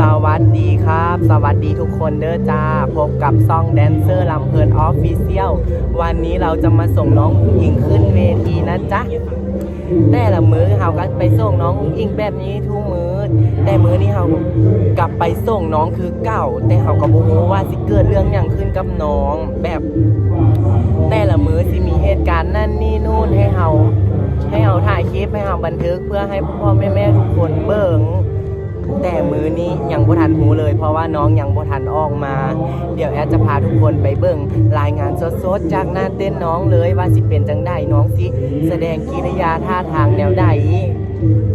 สวัสดีครับ สวัสดีทุกคนเด้อจ้า พบกับซองแดนเซอร์ลำเพลินออฟฟิเชียลวันนี้เราจะมาส่งน้องอุ้งอิงขึ้นเวทีนะจ๊ะแต่ละมือเราก็ไปส่งน้องอุ้งอิงแบบนี้ทุกมือแต่มือนี้เรากลับไปส่งน้องคือเก่า แต่เราก็บ่รู้ว่าสิเกิดเรื่องอย่างขึ้นกับน้องแบบ แต่ละมือสิมีเหตุการณ์นั่นนี่นู่นให้เราให้เราถ่ายคลิปให้เราบันทึกเพื่อให้พ่อแม่แม่ทุกคนเบิ่ง แต่มือนี้ยังบ่ทันหูเลย เพราะว่าน้องยังบ่ทันออกมา เดี๋ยวแอดจะพาทุกคนไปเบิ่งรายงานสดๆจากหน้าเต้นน้องเลยว่าสิเป็นจังได้น้องสิแสดงกิริยาท่าทางแนวใด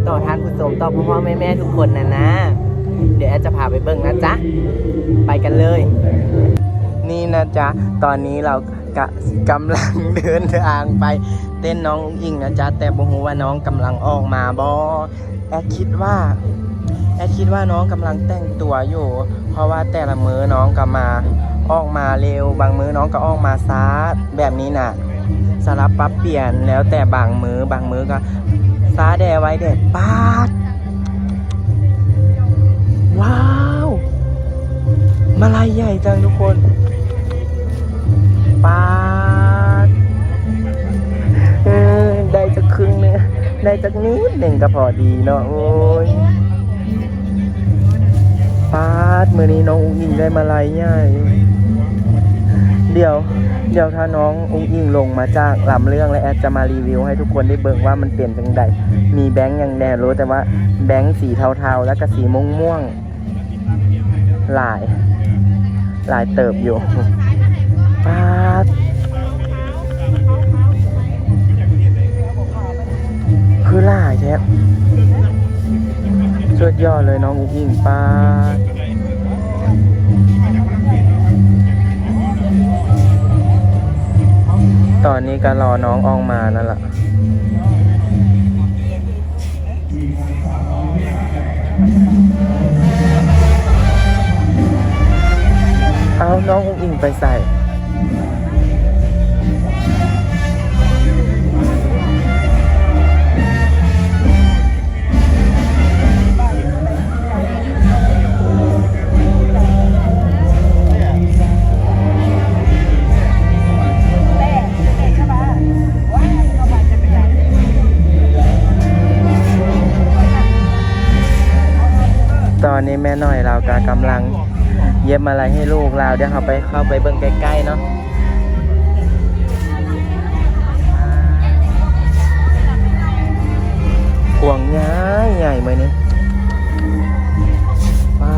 ต่อท่านผู้ชมต่อพ่อพ่อแม่แม่ทุกคนนะนะ เดี๋ยวแอดจะพาไปเบิ่งนะจ๊ะไปกันเลย นี่นะจ๊ะตอนนี้เรากะกำลังเดินทางไปเต้นน้องอิงนะจ๊ะแต่บ่ฮู้ว่าน้องกำลังออกมาบ่แอดคิดว่า แอดคิดว่าน้องกำลังแต่งตัวอยู่ เพราะว่าแต่ละมื้อน้องก็มาออกมาเร็ว บางมื้อน้องก็ออกมาช้าแบบนี้น่ะสลับปรับเปลี่ยนแล้วแต่บางมือ้อบางมื้อก็ช้าแดไว้แดดปาดว้าวมาลายใหญ่จังทุกคนปาดเออได้จะครึ่งนึงได้จากนิดหนึ่งก็พอดีเนาะโอ้ย ดมือนี้น้องอุ้งอิงได้มาลายใหญ่เดี๋ยว เดี๋ยวถ้าน้องอุ้งอิงลงมาจากลำเรื่องและแอดจะมารีวิวให้ทุกคนได้เบิ่งว่ามันเปลี่ยนจังใดมีแบงค์อย่างแน่รู้แต่ว่าแบงค์สีเทาๆ แล้วก็สีม่วงม่วงๆหลายหลายเติบอยู่ปาดคือหลายแท้สุดยอดเลยน้องอุ้งอิงปาด ตอนนี้ก็รอน้องอองมานั่นแหละเอาน้องอุ้งอิงไปใส่ น้อยเราก็กำลังเย็บอะไรให้ลูกเราเดี๋ยวเราไปเข้าไปเบิ่งใกล้ๆเนาะห่วงง่ายใหญ่ไหมนี่ป้า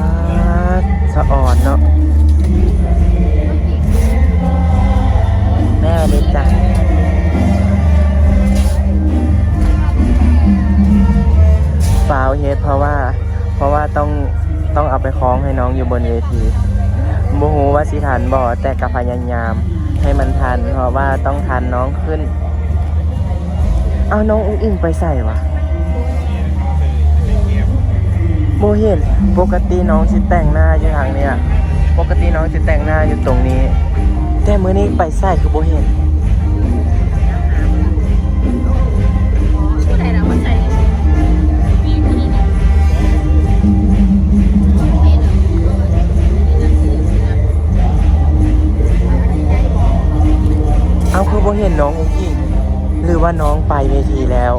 สะอ่อนเนาะแม่เด็กจ้ะฟาเฮดเพราะว่า เพราะว่าต้อง ต้องเอาไปคล้องให้น้องอยู่บนเวทีโมโหว่าสิทันบ่แต่กับพยายาม ให้มันทัน เพราะว่าต้องทันน้องขึ้น เอาน้องอุ้งอิงไปใส่วะโมเห็นปกติน้องสิแต่งหน้าอยู่ทางเนี้ยปกติน้องสิแต่งหน้าอยู่ตรงนี้ แต่มื้อนี้ไปใส่คือโบเห็น ว่าน้องไปเวทีแล้ว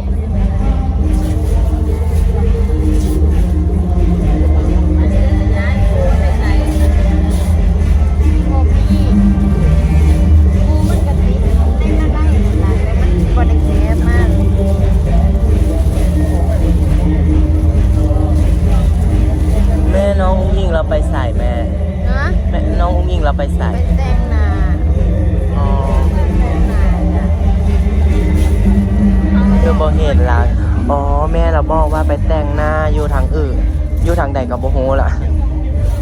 แม่น้องอุ้งอิงเราไปใส่แม่แม่ น้องอุ้งอิงเราไปใส่อ๋อ บอกว่าไปแต่งหน้าอยู่ทางอื่น อยู่ทางใดกับโบโฮล่ะ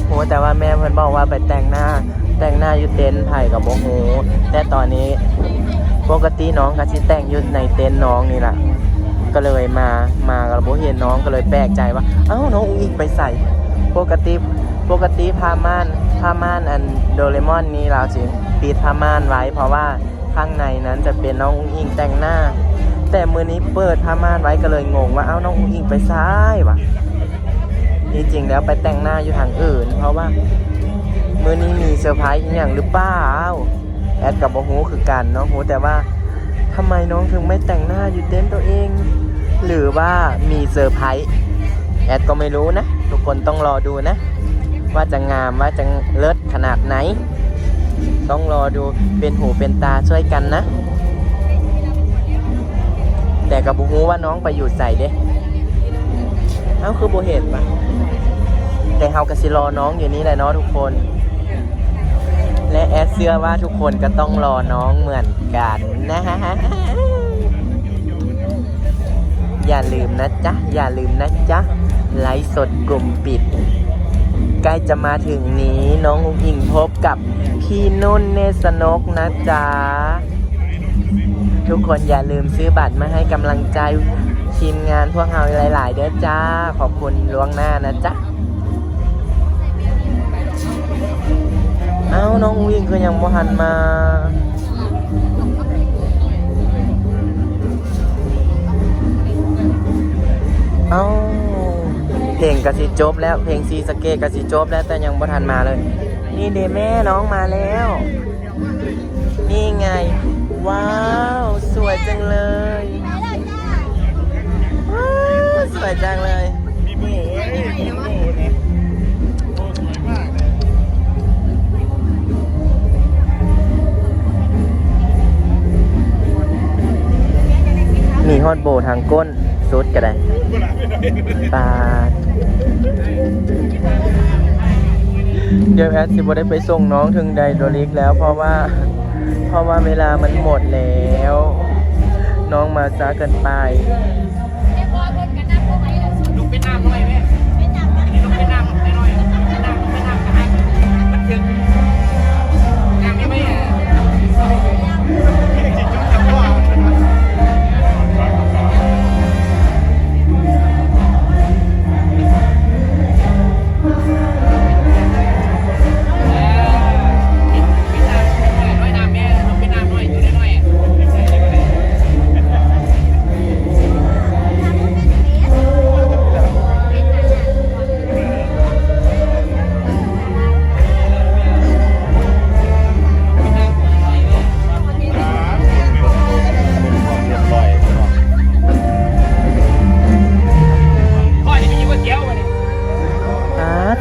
โหแต่ว่าแม่เพิ่อนบอกว่าไปแต่งหน้า แต่งหน้าอยู่เต็นท์ไผ่กับโบโฮแต่ตอนนี้ปกติน้องก็สิแต่งอยู่ในเต็นท์น้องนี่แหละก็เลยมามากับโบเห็นน้องก็เลยแปลกใจว่า เอ้าน้องอุ้งอิงไปใส่ ปกติปกติผ้าม่านผ้าม่านอันโดเรมอนนี้เราสิปิดผ้าม่านไว้ เพราะว่าข้างในนั้นจะเป็นน้องอุ้งอิงแต่งหน้า แต่มือนี้เปิดผ้าม่านไว้ก็เลยงงว่าเอ้าน้องอุ้งอิงไปซ้ายวะที่จริงแล้วไปแต่งหน้าอยู่ทางอื่น เพราะว่ามือนี้มีเซอร์ไพรส์อย่างหรือเปล่าแอดกับโบฮูคือกันเนาะฮูแต่ว่าทำไมน้องถึงไม่แต่งหน้าอยู่เต็นตัวเอง หรือว่ามีเซอร์ไพรส์แอดก็ไม่รู้นะ ทุกคนต้องรอดูนะ ว่าจะงามว่าจะเลิศขนาดไหน ต้องรอดูเป็นหูเป็นตาช่วยกันนะ แต่กับบูฮูว่าน้องไปอยู่ใส่เด้เอ้าคือโบเห็นปะแต่เฮากระสิรอน้องอยู่นี่แหละเนาะทุกคน และแอดเชื่อว่าทุกคนก็ต้องรอน้องเหมือนกันนะฮะอย่าลืมนะจ๊ะ อย่าลืมนะจ๊ะ ไลฟ์สดกลุ่มปิด ใกล้จะมาถึงนี้น้องอุ้งอิงพบกับพี่นุ่นเนสนกนะจ๊ะ ทุกคนอย่าลืมซื้อบัตรมาให้กำลังใจทีมงานพวกเราหลาย ๆ เด้อจ้า ขอบคุณล่วงหน้านะจ๊ะ เอาน้องอุ้งอิงคือยังบ่หันมาเอ้าเพลงกสิจบแล้วเพลงซีสเกตกสิจบแล้วแต่ยังบ่ทันมาเลย นี่เดแม่น้องมาแล้ว นี่ไง ว้าว สวยจังเลยว้าวสวยจังเลย มีโบเว้ยมีโบนะโบสวยมากเลยมีฮอตโบทางก้นสุดก็ได้กูหลับไม่ได้ปาดเดี๋ยวแอดสิบได้ไปส่งน้องถึงไดโดริกแล้วเพราะว่า เพราะว่าเวลามันหมดแล้ว น้องมาช้าเกินไป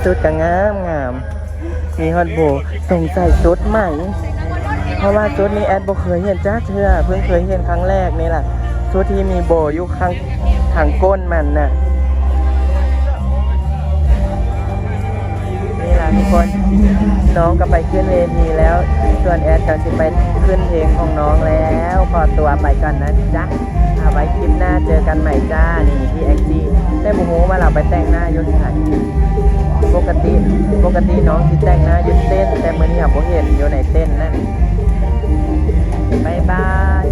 สุดก็งามงาม มีฮอตโบสงสัยสุดใหม่ เพราะว่าชุดนี้แอดโบเคยเห็นจ้าเชื่อเพิ่งเคยเห็นครั้งแรกนี่แหละชุดที่มีโบอยู่ข้างทางก้นมันน่ะนี่แหละทุกคน น้องก็ไปขึ้นเวทีแล้ว ส่วนแอดก็จะไปขึ้นเพลงของน้องแล้วขอตัวไปก่อนนะจ๊ะเอาไว้คลิปหน้าเจอกันใหม่จ้านี่พี่แอ็กซี่ได้โมโหมาเราไปแต่งหน้ายุทธไทยปกติปกติน้องที่แต่งหน้ายุดเต้น แต่เมื่อนี้ผมเห็นอยู่ในเต้นนั่นบายบาย